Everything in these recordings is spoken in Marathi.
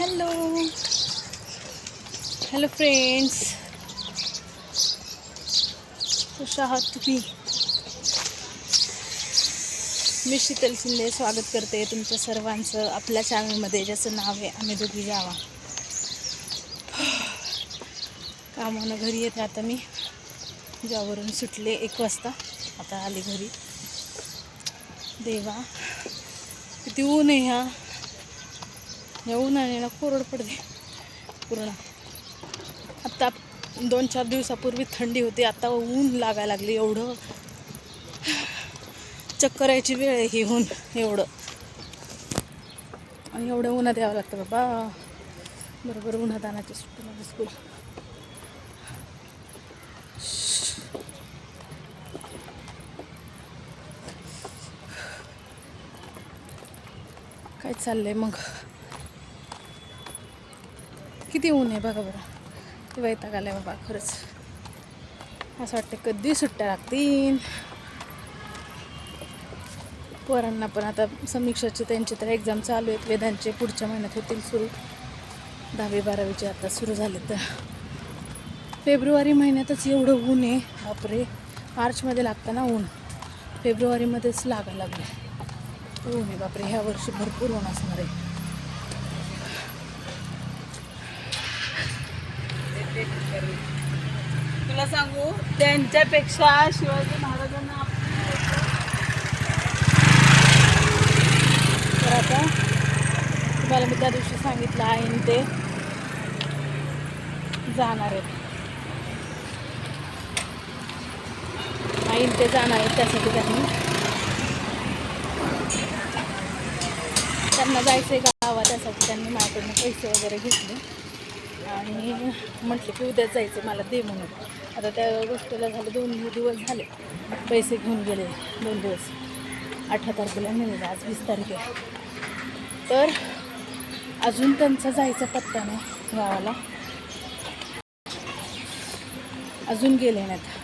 हॅलो हॅलो फ्रेंड्स कशा आहात तुम्ही? मी शीतल शिंदे स्वागत करते तुमच्या सर्वांचं आपल्या चॅनलमध्ये ज्याचं नाव आहे आम्ही दोघी जावा. कामानं घरी येते आता मी. ज्यावरून सुटले एक वाजता. आता आले घरी. देवा किती ऊन आहे ह्या या उन्हाळ्याला कोरड पडते. पूर्ण. आत्ता दोन चार दिवसापूर्वी थंडी होती आता ऊन लागायला लागली एवढं. चक्कर यायची वेळ आहे ही ऊन एवढं. आणि एवढं उन्हात यावं लागतं बाबा. बरोबर उन्हात आणायची सुट्टी माझं स्कूल काय चाललंय मग? किती ऊन आहे बघा बरं. वैताग आलाय बाबा खरंच. असं वाटतं कधी सुट्ट्या लागतील. पोरांना पण आता समीक्षाचे त्यांचे तर एक्झाम चालू आहेत. वेदांचे पुढच्या महिन्यात होतील सुरू. दहावी बारावीचे आता सुरू झाले तर. फेब्रुवारी महिन्यातच एवढं ऊन आहे. बापरे. मार्चमध्ये लागतं ना ऊन. फेब्रुवारीमध्येच लागायला लागलं. ऊन आहे बापरे. ह्या वर्षी भरपूर ऊन असणार आहे. तुला सांगू त्यांच्यापेक्षा शिवाजी महाराजांना तर आता तुम्हाला मी त्या दिवशी सांगितलं आहे ते जाणार आहेत. आईन ते जाणार आहेत त्यासाठी त्यांनी. त्यांना जायचं आहे गावात त्यासाठी त्यांनी माझ्याकडनं पैसे वगैरे घेतले. आणि म्हटलं की उद्या जायचं मला दे म्हणून. आता त्या गोष्टीला झालं दोन दिवस झाले. पैसे घेऊन गेले दोन दिवस. अठरा तारखेला मिळेल आज वीस तारीख. आहे तर अजून त्यांचा जायचा पत्ता नाही गावाला. अजून गेले नाहीत.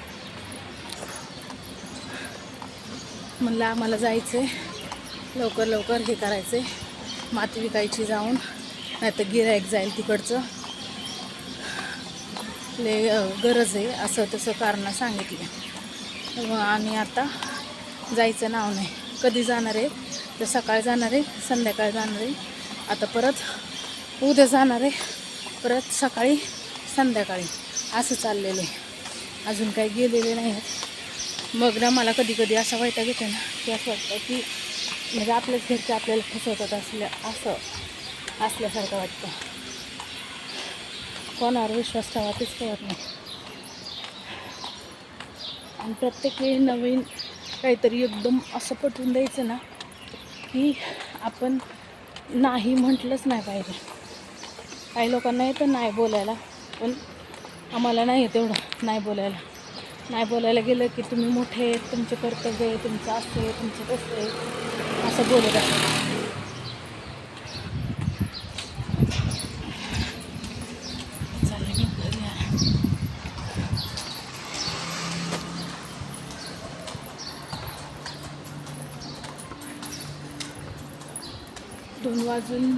म्हणलं आम्हाला जायचं आहे लवकर लवकर हे करायचं आहे माती विकायची जाऊन. नाही तर गिरायक जाईल तिकडचं. ले गरज आहे असं तसं कारणं सांगितले. आणि आता जायचं नाव नाही. कधी जाणार आहे? तर सकाळ जाणार आहे संध्याकाळ जाणार आहे. आता परत उद्या जाणार आहे. परत सकाळी संध्याकाळी. असं चाललेलं आहे. अजून काही गेलेले नाही आहेत. मग ना मला कधी कधी असा वैताग येतो ना की असं वाटतं की म्हणजे आपल्याच घरचे आपल्याला फसवतात असल्या असं असल्यासारखं वाटतं. कोणावर विश्वास ठेवा तेच कळत नाही. आणि प्रत्येक वेळी नवीन काहीतरी एकदम असं पटवून द्यायचं ना की आपण नाही म्हटलंच नाही पाहिजे. काही लोकांना येतं नाही बोलायला पण आम्हाला नाही आहे एवढं नाही बोलायला. नाही बोलायला गेलं की तुम्ही मोठे आहेत तुमचे कर्तव्य आहे तुमचं असं आहे तुमचं तसं आहे असं बोलत असतं चालेल मी घरी आहे. दोन वाजून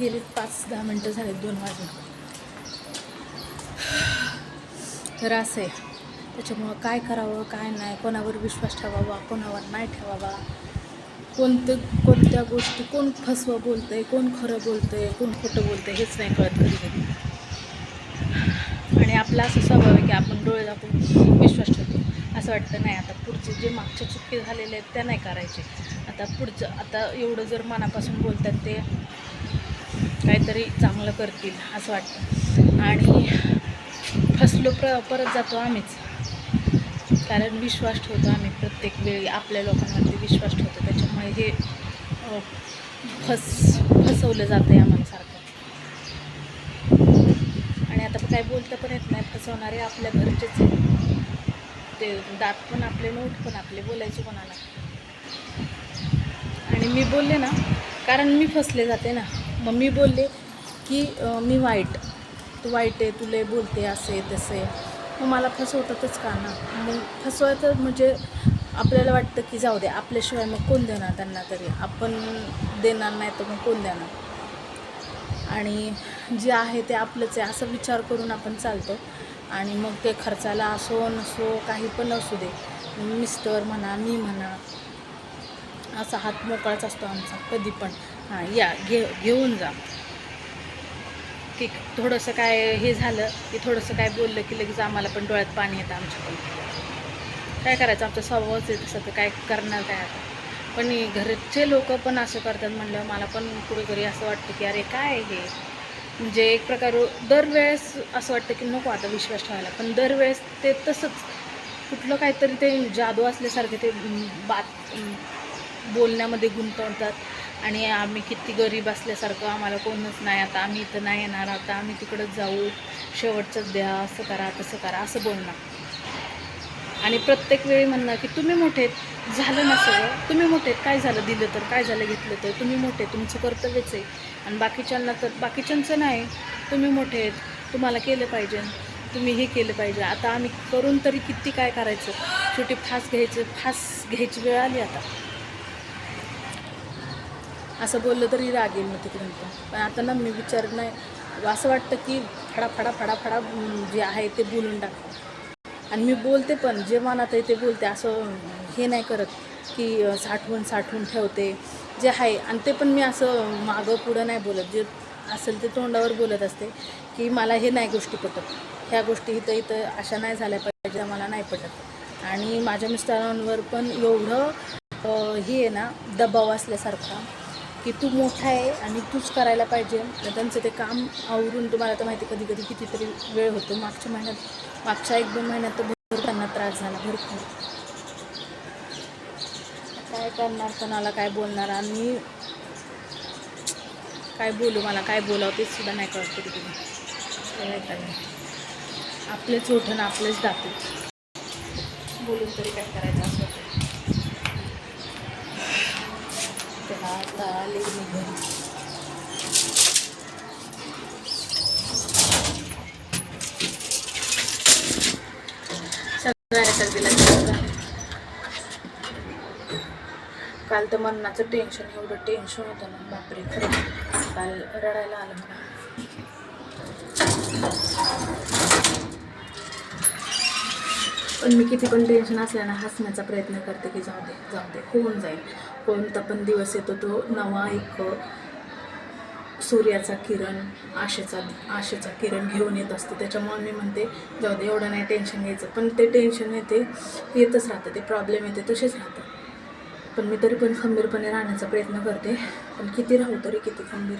गेले पाच दहा मिनटं झालेत दोन वाजून. तर असं आहे. त्याच्यामुळं काय करावं काय नाही कोणावर विश्वास ठेवावा कोणावर नाही ठेवावा. कोणतं कोणत्या गोष्टी कोण फसवं बोलतंय कोण खरं बोलतंय कोण खोटं बोलतंय हेच नाही कळत कधी कधी आणि आपला असं स्वभाव आहे की आपण डोळे दाखवून विश्वास ठेवतो. असं वाटतं नाही आता पुढचे जे मागच्या चुकी झालेले आहेत त्या नाही करायचे. आता पुढचं आता एवढं जर मनापासून बोलतात ते काहीतरी चांगलं करतील असं वाटतं. आणि फसलो प्र परत जातो आम्हीच. कारण विश्वास ठेवतो आम्ही प्रत्येक वेळी आपल्या लोकांवरती विश्वास ठेवतो. त्याच्यामुळे हे फस फसवलं जातं आहे आम्हालासारखं आणि आता काय बोलता पण येत नाही फसवणारे आपल्या घरचेच आहे ते दात पण आपले नोट पण आपले बोलायचे कोणाला. आणि मी बोलले ना कारण मी फसले जाते ना मग मी बोलले की मी वाईट. तू वाईट आहे तुले बोलते असे तसे. मग मला फसवतातच का ना? मग फसवायचं म्हणजे आपल्याला वाटतं की जाऊ दे आपल्याशिवाय मग कोण देणार त्यांना तरी? आपण देणार नाही तर मग कोण देणार? आणि जे आहे ते आपलंच आहे असं विचार करून आपण चालतो. आणि मग ते खर्चाला असो नसो काही पण असू दे. मिस्टर म्हणा मी म्हणा असा हात मोकळाच असतो आमचा कधी पण. हां या घे घेऊन जा. की थोडंसं काय हे झालं की थोडंसं काय बोललं की लगेच आम्हाला पण डोळ्यात पाणी येतं आमच्याकडून. काय करायचं आमचा स्वभावच आहे तसं तर काय करणार काय आता? पण घरचे लोक पण असं करतात म्हणलं मला पण कुठेतरी असं वाटतं की अरे काय हे? म्हणजे एक प्रकार दरवेळेस असं वाटतं की नको आता विश्वास ठेवायला. पण दरवेळेस ते तसंच कुठलं काहीतरी ते जादू असल्यासारखे ते बात बोलण्यामध्ये गुंतवतात. आणि आम्ही किती गरीब असल्यासारखं आम्हाला कोणच नाही आता आम्ही इथं नाही येणार आता आम्ही तिकडंच जाऊ शेवटचंच द्या असं करा तसं करा असं बोलणार आणि प्रत्येक वेळी म्हणणं की तुम्ही मोठे आहेत, झालं ना सगळं. तुम्ही मोठे आहेत, काय झालं दिलं तर काय झालं घेतलं तर? तुम्ही मोठे तुमचं कर्तव्यच आहे. आणि बाकीच्यांना तर बाकीच्यांचं नाही. तुम्ही मोठे आहेत तुम्हाला केलं पाहिजे. तुम्ही हे केलं पाहिजे. आता आम्ही करून तरी किती काय करायचं? शेवटी फास घ्यायचं फास घ्यायची वेळ आली आता. असं बोललं तरी राग येईल मग तिकडून पण. पण आता ना मी विचार नाही असं वाटतं की फडा फडा फडा फडा जे आहे ते बोलून टाक. आणि मी बोलते पण जे मनात आहे ते बोलते. असं हे नाही करत की साठवून साठवून ठेवते. जे आहे. आणि ते पण मी असं मागं पुढं नाही बोलत. जे असेल ते तोंडावर बोलत असते की मला हे नाही गोष्टी पटत. ह्या गोष्टी इथं इथं अशा नाही झाल्या पाहिजे. मला नाही पटत. आणि माझ्या मिस्टरांवर पण एवढं हे आहे ना दबाव असल्यासारखा. की तू मोठा आहे आणि तूच करायला पाहिजे. त्यांचं ते काम आवरून तुम्हाला तर माहिती कधी कधी कितीतरी वेळ होतो. मागच्या महिन्यात मागच्या एक दोन महिन्यात तर भरपूर त्यांना त्रास झाला भरपूर. काय करणार कोणाला काय बोलणार? आणि काय बोलू मला? काय बोलावं तेच सुद्धा नाही कळत कधी कधी काय करणार. आपलेच ओठण आपलेच दाते बोलून तरी काय करायचं असं होतं. त्याला आता आले मी घरी? काल तर मरणाचं टेन्शन एवढं टेन्शन होतं ना बापरे खरं काल रडायला आलं मला. पण मी किती पण टेन्शन असल्यानं हसण्याचा प्रयत्न करते की जाऊ दे जाऊ दे होऊन जाईल. कोणता पण दिवस येतो तो नवा एक सूर्याचा किरण आशेचा आशेचा किरण घेऊन येत असतो. त्याच्यामुळे मी म्हणते जाऊ दे एवढं नाही टेन्शन घ्यायचं. पण ते टेन्शन येते येतच राहतं ते प्रॉब्लेम येते तसेच राहतं. पण मी तरी पण खंबीरपणे राहण्याचा प्रयत्न करते. पण किती राहू तरी किती खंबीर.